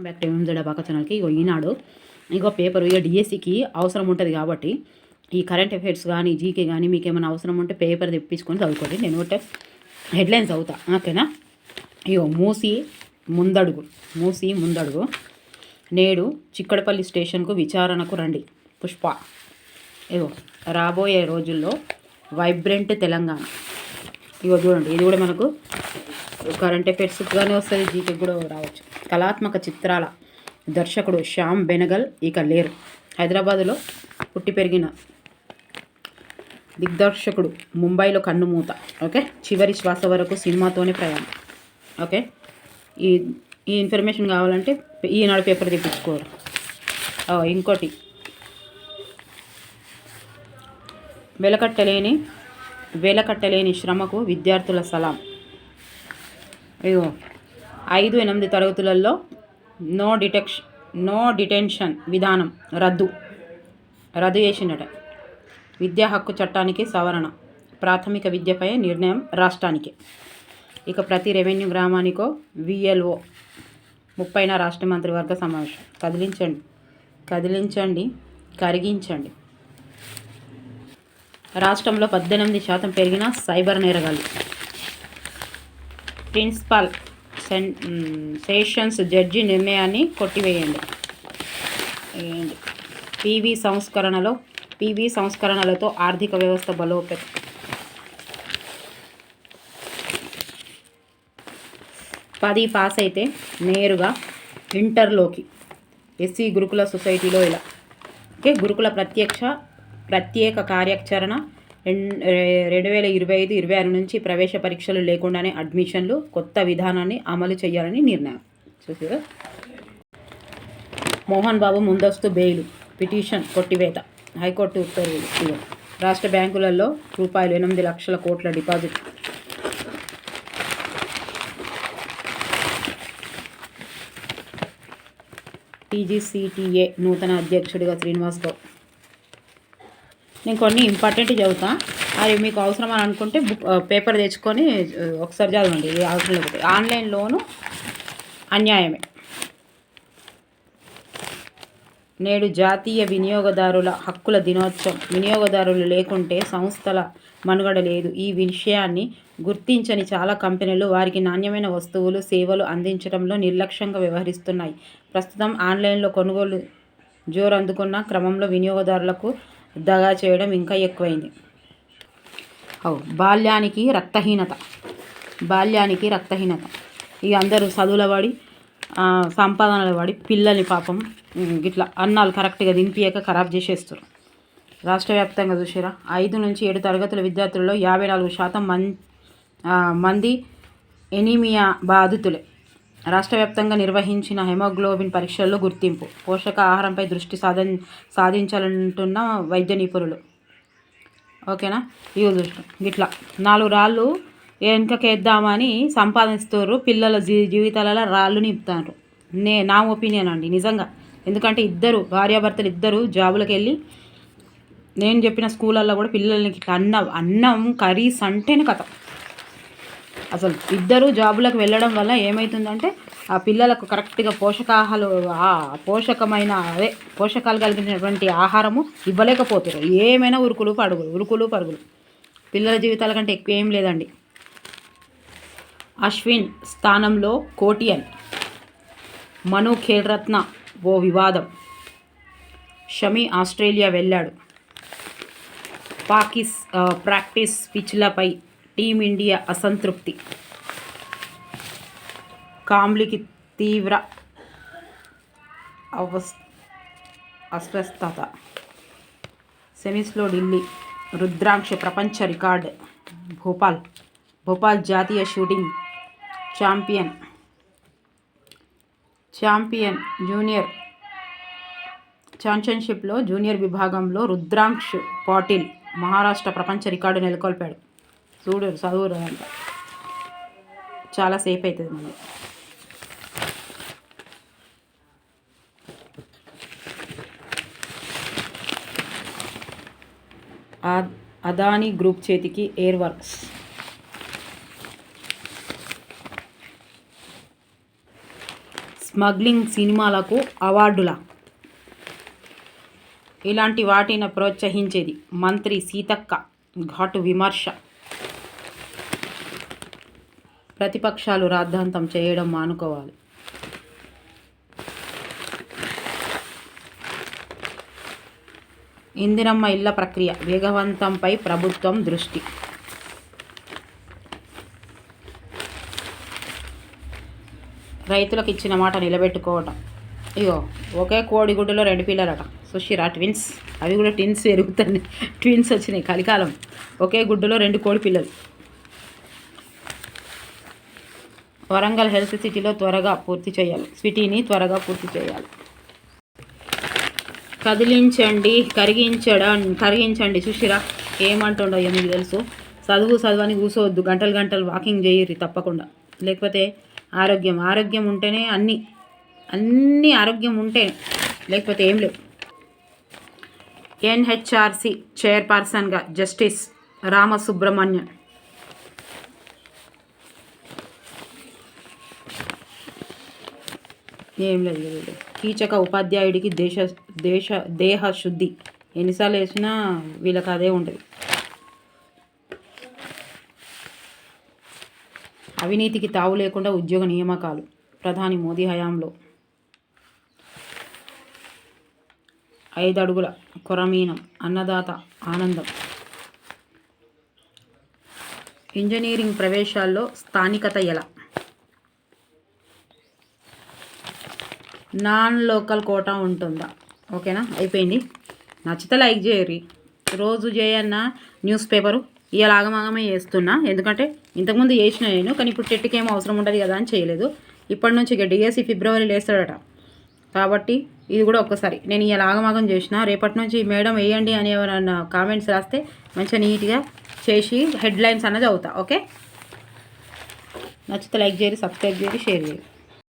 Welcome back to MZ అబాక ఛానల్కి ఇగో ఈనాడు ఇగో పేపర్ ఇక డిఎస్సికి అవసరం ఉంటుంది కాబట్టి ఈ కరెంట్ అఫైర్స్ కానీ జీకే కానీ మీకు ఏమైనా అవసరం ఉంటే పేపర్ తెప్పించుకొని చదువుకోండి. నేను ఒకటే హెడ్లైన్స్ అవుతా ఓకేనా? ఇగో మూసి ముందడుగు మూసి ముందడుగు. నేడు చిక్కడపల్లి స్టేషన్కు విచారణకు రండి పుష్ప. ఇగో రాబోయే రోజుల్లో వైబ్రెంట్ తెలంగాణ. ఇగో చూడండి ఇది కూడా మనకు కరెంట్ అఫైర్స్ కానీ వస్తుంది జీకే కూడా రావచ్చు. కళాత్మక చిత్రాల దర్శకుడు శ్యామ్ బెనగల్ ఇక లేరు. హైదరాబాదులో పుట్టి పెరిగిన దిగ్దర్శకుడు ముంబైలో కన్నుమూత ఓకే? చివరి శ్వాస వరకు సినిమాతోనే ప్రయాణం. ఓకే? ఈ ఈ ఇన్ఫర్మేషన్ కావాలంటే ఈనాడు పేపర్ తెప్పించుకోరు. ఇంకోటి. వెలకట్టలేని వెలకట్టలేని శ్రమకు విద్యార్థుల సలాం. ఇగో ఐదు ఎనిమిది తరగతులలో నో డిటెక్షన్ నో డిటెన్షన్ విధానం రద్దు. రద్దు చేసిండట. విద్యా హక్కు చట్టానికి సవరణ. ప్రాథమిక విద్యపై నిర్ణయం రాష్ట్రానికి. ఇక ప్రతి రెవెన్యూ గ్రామానికో విఎల్ఓ ముప్పైన రాష్ట్ర మంత్రివర్గ సమావేశం. కదిలించండి. కదిలించండి. కరిగించండి. రాష్ట్రంలో పద్దెనిమిది శాతం పెరిగిన సైబర్ నేరగాలు ప్రిన్సిపల్ సెన్ సెషన్స్ జడ్జి నిర్ణయాన్ని కొట్టివేయండి. పీవీ సంస్కరణలో పీవీ సంస్కరణలతో ఆర్థిక వ్యవస్థ బలోపే పది పాస్ అయితే నేరుగా ఇంటర్లోకి ఎస్సీ గురుకుల సొసైటీలో ఇలా. ఓకే గురుకుల ప్రత్యక్ష ప్రత్యేక కార్యాచరణ రెండు వేల ఇరవై ఐదు ఇరవై ఆరు నుంచి ప్రవేశ పరీక్షలు లేకుండానే అడ్మిషన్లు కొత్త విధానాన్ని అమలు చేయాలని నిర్ణయం. చూసారా మోహన్ బాబు ముందస్తు బెయిల్ పిటిషన్ కొట్టివేత హైకోర్టు ఉత్తర్వులు రాష్ట్ర బ్యాంకులలో రూపాయలు ఎనిమిది లక్షల కోట్ల డిపాజిట్. టీజీసీటీఏ నూతన అధ్యక్షుడిగా శ్రీనివాస్ గౌడ్ నేను కొన్ని ఇంపార్టెంట్ చదువుతా. అది మీకు అవసరం అని అనుకుంటే బుక్ పేపర్ తెచ్చుకొని ఒకసారి చదవండి. ఇది అవసరం లేకపోతే ఆన్లైన్లోను అన్యాయమే. నేడు జాతీయ వినియోగదారుల హక్కుల దినోత్సవం. వినియోగదారులు లేకుంటే సంస్థల మనుగడ లేదు. ఈ విషయాన్ని గుర్తించని చాలా కంపెనీలు వారికి నాణ్యమైన వస్తువులు సేవలు అందించడంలో నిర్లక్ష్యంగా వ్యవహరిస్తున్నాయి. ప్రస్తుతం ఆన్లైన్లో కొనుగోలు జోరు అందుకున్న క్రమంలో వినియోగదారులకు దగా చేయడం ఇంకా ఎక్కువైంది. అవు బాల్యానికి రక్తహీనత. బాల్యానికి రక్తహీనత. ఇక అందరూ చదువుల పడి సంపాదనలు పడి పిల్లల్ని పాపం ఇట్లా అన్నాలు కరెక్ట్గా దింపియక ఖరాబ్ చేసేస్తారు రాష్ట్ర వ్యాప్తంగా చూసారా ఐదు నుంచి ఏడు తరగతుల విద్యార్థులలో యాభై నాలుగు శాతం మన్ మంది ఎనీమియా బాధితులే. రాష్ట్ర వ్యాప్తంగా నిర్వహించిన హెమోగ్లోబిన్ పరీక్షల్లో గుర్తింపు పోషక ఆహారంపై దృష్టి సాధ సాధించాలంటున్న వైద్య నిపుణులు. ఓకేనా? ఇవి చూస్తాం ఇట్లా నాలుగు రాళ్ళు వెనుకకేద్దామని సంపాదిస్తారు పిల్లల జీ జీవితాలలో రాళ్ళు నింపుతారు నే నా ఒపీనియన్ అండి నిజంగా. ఎందుకంటే ఇద్దరు భార్యాభర్తలు ఇద్దరు జాబులకు వెళ్ళి నేను చెప్పిన స్కూళ్ళల్లో కూడా పిల్లలకి ఇట్లా అన్నం అన్నం కర్రీస్ అంటేనే కథ. అసలు ఇద్దరు జాబులకు వెళ్ళడం వల్ల ఏమవుతుందంటే ఆ పిల్లలకు కరెక్ట్గా పోషకాహాలు పోషకమైన అదే పోషకాలు కలిగినటువంటి ఆహారము ఇవ్వలేకపోతారు ఏమైనా ఉరుకులు పడుగులు ఉరుకులు పరుగులు. పిల్లల జీవితాల కంటే ఎక్కువ ఏం లేదండి. అశ్విన్ స్థానంలో కోటియన్. మను ఖేల్రత్న ఓ వివాదం. షమి ఆస్ట్రేలియా వెళ్ళాడు. పాకిస్ ప్రాక్టీస్ పిచ్లపై టీమిండియా అసంతృప్తి. కాంబ్లీకి తీవ్ర అవస్ అస్వస్థత. సెమీస్లో ఢిల్లీ రుద్రాంక్ష ప్రపంచ రికార్డ్. భోపాల్ భోపాల్ జాతీయ షూటింగ్ ఛాంపియన్. ఛాంపియన్ జూనియర్ ఛాంపియన్షిప్లో జూనియర్ విభాగంలో రుద్రాంక్ష్ పాటిల్ మహారాష్ట్ర ప్రపంచ రికార్డు నెలకొల్పాడు. చూడరు చదువురు అంట. చాలా సేఫ్ అవుతుంది మళ్ళీ అదానీ గ్రూప్ చేతికి ఎయిర్ వర్క్స్. స్మగ్లింగ్ సినిమాలకు అవార్డుల. ఇలాంటి వాటిని ప్రోత్సహించేది మంత్రి సీతక్క ఘాటు విమర్శ. ప్రతిపక్షాలు రాద్ధాంతం చేయడం మానుకోవాలి. ఇందిరమ్మ ఇళ్ళ ప్రక్రియ వేగవంతంపై ప్రభుత్వం దృష్టి. రైతులకు ఇచ్చిన మాట నిలబెట్టుకోవటం. ఇగో ఒకే కోడిగుడ్డులో రెండు పిల్లలట. సుషిరా ట్విన్స్. అవి కూడా ట్విన్స్ ఎరుగుతున్నాయి. ట్విన్స్ వచ్చినాయి. కలికాలం. ఒకే గుడ్డులో రెండు కోడి పిల్లలు. వరంగల్ హెల్త్ సిటీలో త్వరగా పూర్తి చేయాలి. సిటీని త్వరగా పూర్తి చేయాలి. కదిలించండి కరిగించడం కరిగించండి. సుషిరా ఏమంటుండో మీకు తెలుసు. చదువు చదువని కూసోవద్దు. గంటలు గంటలు వాకింగ్ చేయరు తప్పకుండా. లేకపోతే ఆరోగ్యం. ఆరోగ్యం ఉంటేనే అన్ని అన్ని ఆరోగ్యం ఉంటే లేకపోతే ఏం లేవు. ఎన్హెచ్ఆర్సి చైర్పర్సన్గా జస్టిస్ రామసుబ్రహ్మణ్యన్ ఏం లేదు లేదు. కీచక ఉపాధ్యాయుడికి దేశ దేశ దేహ శుద్ధి. ఎన్నిసార్లు వేసినా వీళ్ళకి అదే ఉంటుంది. అవినీతికి తావు లేకుండా ఉద్యోగ నియామకాలు. ప్రధాని మోదీ హయాంలో. ఐదు అడుగుల కొరమీనం అన్నదాత ఆనందం. ఇంజనీరింగ్ ప్రవేశాల్లో స్థానికత ఎలా? నాన్ లోకల్ కోటా ఉంటుందా? ఓకేనా? అయిపోయింది. నచ్చితే లైక్ చేయరు రోజు చేయన్న న్యూస్ పేపరు ఇవాళ ఆగమాగమే చేస్తున్నా. ఎందుకంటే ఇంతకుముందు చేసిన నేను కానీ ఇప్పుడు టెట్కి ఏం అవసరం ఉండదు కదా అని చేయలేదు. ఇప్పటి నుంచి ఇక డిఎస్సి ఫిబ్రవరిలో లేస్తాడట. కాబట్టి ఇది కూడా ఒక్కసారి. నేను ఇవాళ ఆగమాగం చేసిన రేపటి నుంచి మేడం వేయండి అని ఎవరైనా కామెంట్స్ రాస్తే మంచిగా నీట్గా చేసి హెడ్లైన్స్ అన్నది అవుతా. ఓకే? నచ్చితే లైక్ చేయరు సబ్స్క్రైబ్ చేయరు షేర్ చేయరు